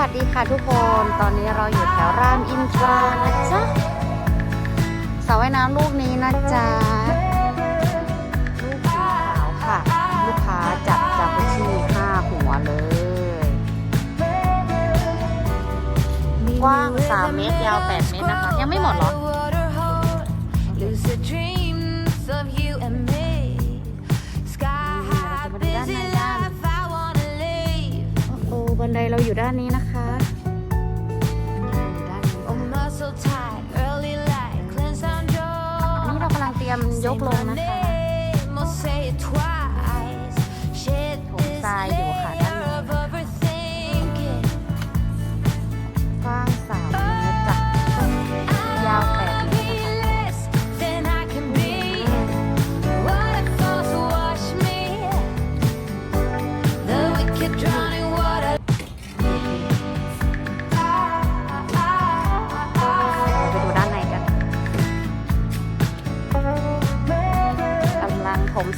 วัสดีค่ะทุกคน ตอนนี้เราอยู่แถวรามอินทรานะจ๊ะสระว่ายน้ำลูกนี้นะจ๊ะ ลูกสีขาวค่ะ ลูกค้าจัดจากุชี่ห้าหัวเลย กว้าง 3 เมตร ยาว 8 เมตรนะคะ ยังไม่หมดเหรอ Lucid dreams of you and me. Sky high, busy life, I wanna live. โอ้โหบันไดเราอยู่ด้านนี้นะคะ ยมยกลงนะคะ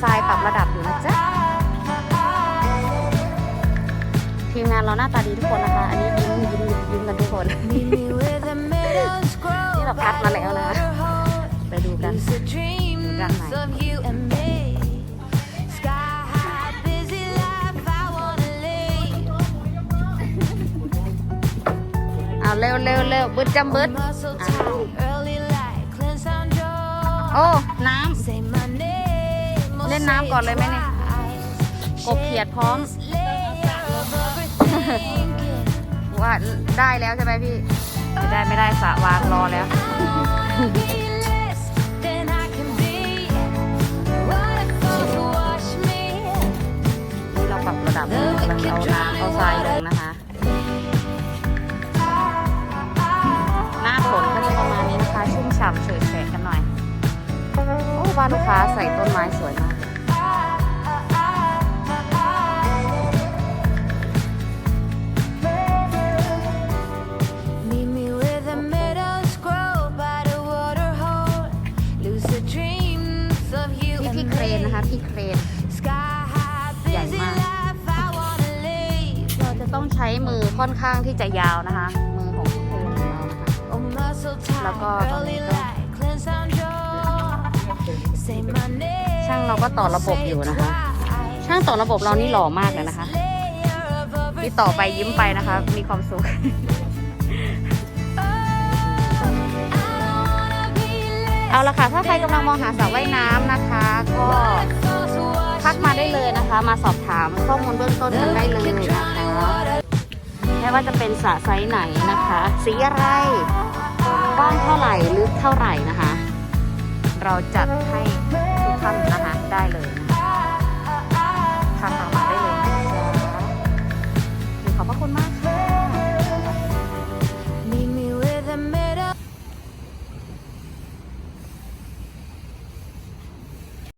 ทรายปรับระดับอยู่นะจ๊ะทีมงานเราหน้าตาดีทุกคนนะคะ อันนี้ยิ้มยิ้มยิ้มกันทุกคน Meet me where the meadows grow นี่เราคัดมาแล้วนะ by the waterhole. ไปดูกัน Lucid dreams ด้านใน of you and me. Sky high, busy life, I wanna live. เอาเร็วเร็วเร็วบึดจำบึด Muscle tight, early light, cleanse on joy. โอ้ น้ Say my name, or เล่น say น้ำก่อน it เลยไหมเนี่ย twice. กบเขียดพร้อม This layer of overthinking. ำว่าได้แล้วใช่ไหมพี่ ไม่ได้ไม่ได้สระวางรอแล้ว I'll be less than I can be. Waterfalls wash me. นี่เราปรับระดับกำลังเอาน้ำเอาทรายลงนะคะ หน้าฝนก็จะประมาณนี้นะคะ ชุ่มฉ่ำเฉยแฉะกันหน่อย โอ้บ้านลูกค้าใส่ต้นไม้สวยมาก พี่เครนนะคะ พี่เครน Sky high, Dạy busy mà. life, I wanna live. เราจะต้องใช้มือค่อนข้างที่จะยาวนะคะ มือของพี่เครนของเรานะคะ Oh, muscle tight, Là co- early con- light, cleanse on joy. Say my name, ช่างเราก็ต่อระบบอยู่นะคะ ช่างต่อระบบเรานี่หล่อมากเลยนะคะ Layer of ที่ต่อไปยิ้มไปนะคะ มีความสุขเอาละค่ะ ถ้าใครกำลังมองหาสระว่ายน้ำนะคะ ก็ทักมาได้เลยนะคะ มาสอบถามข้อมูลเบื้องต้นกันได้เลยนะคะไม่ว่าจะเป็นสระไซส์ไหนนะคะ สีอะไรกว้างเท่าไหร่ลึกเท่าไหร่นะคะ เราจัดให้ทุกท่านนะคะได้เลยนะ